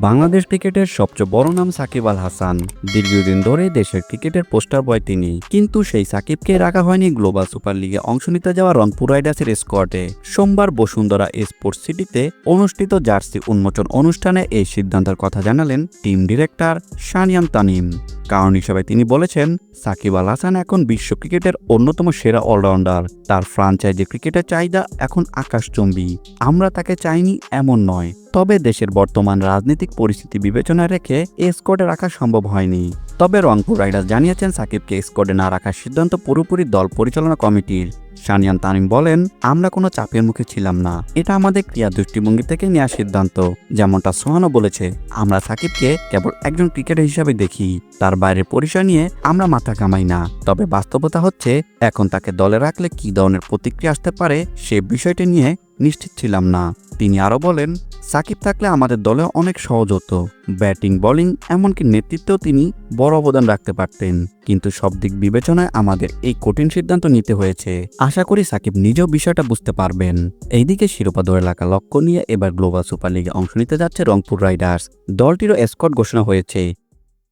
বাংলাদেশ ক্রিকেটের সবচেয়ে বড় নাম সাকিব আল হাসান। দীর্ঘদিন ধরে দেশের ক্রিকেটের পোস্টার বয় তিনি। কিন্তু সেই সাকিবকে রাখা হয়নি গ্লোবাল সুপার লিগে অংশ নিতে যাওয়া রংপুর রাইডার্সের স্কোয়াডে। সোমবার বসুন্ধরা স্পোর্টস সিটিতে অনুষ্ঠিত জার্সি উন্মোচন অনুষ্ঠানে এই সিদ্ধান্তের কথা জানালেন টিম ডিরেক্টর শানিয়ান তানিম। কারণ হিসাবে তিনি বলেছেন, সাকিব আল হাসান এখন বিশ্ব ক্রিকেটের অন্যতম সেরা অলরাউন্ডার। তার ফ্রাঞ্চাইজি ক্রিকেটের চাহিদা এখন আকাশচম্বী। আমরা তাকে চাইনি এমন নয়। তবে দেশের বর্তমান রাজনৈতিক পরিস্থিতি বিবেচনায় রেখে এ স্কোয়াডে রাখা সম্ভব হয়নি। তবে রংপুর রাইডার্স জানিয়েছেন, সাকিবকে স্কোয়াডে না রাখার সিদ্ধান্ত পুরোপুরি দল পরিচালনা কমিটির। সানিয়ান তানিম বলেন, আমরা কোনো চাপের মুখে ছিলাম না। এটা আমাদের ক্রিয়া দৃষ্টিভঙ্গি থেকে নেওয়া সিদ্ধান্ত। যেমনটা সোহানো বলেছে, আমরা সাকিবকে কেবল একজন ক্রিকেটার হিসাবে দেখি। তার বাইরের পরিচয় নিয়ে আমরা মাথা কামাই না। তবে বাস্তবতা হচ্ছে, এখন তাকে দলে রাখলে কি ধরনের প্রতিক্রিয়া আসতে পারে সে বিষয়টি নিয়ে নিশ্চিত ছিলাম না। তিনি আরও বলেন, সাকিব থাকলে আমাদের দলে অনেক সহজ হতো। ব্যাটিং, বোলিং, এমনকি নেতৃত্বেও তিনি বড় অবদান রাখতে পারতেন। কিন্তু সব দিক বিবেচনায় আমাদের এই কঠিন সিদ্ধান্ত নিতে হয়েছে। আশা করি সাকিব নিজেও বিষয়টা বুঝতে পারবেন। এইদিকে শিরোপা ধরে রাখা লক্ষ্য নিয়ে এবার গ্লোবাল সুপার লিগে অংশ নিতে যাচ্ছে রংপুর রাইডার্স। দলটিরও স্কট ঘোষণা হয়েছে।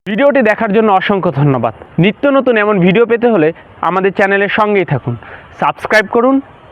ভিডিওটি দেখার জন্য অসংখ্য ধন্যবাদ। নিত্য নতুন এমন ভিডিও পেতে হলে আমাদের চ্যানেলের সঙ্গেই থাকুন। সাবস্ক্রাইব করুন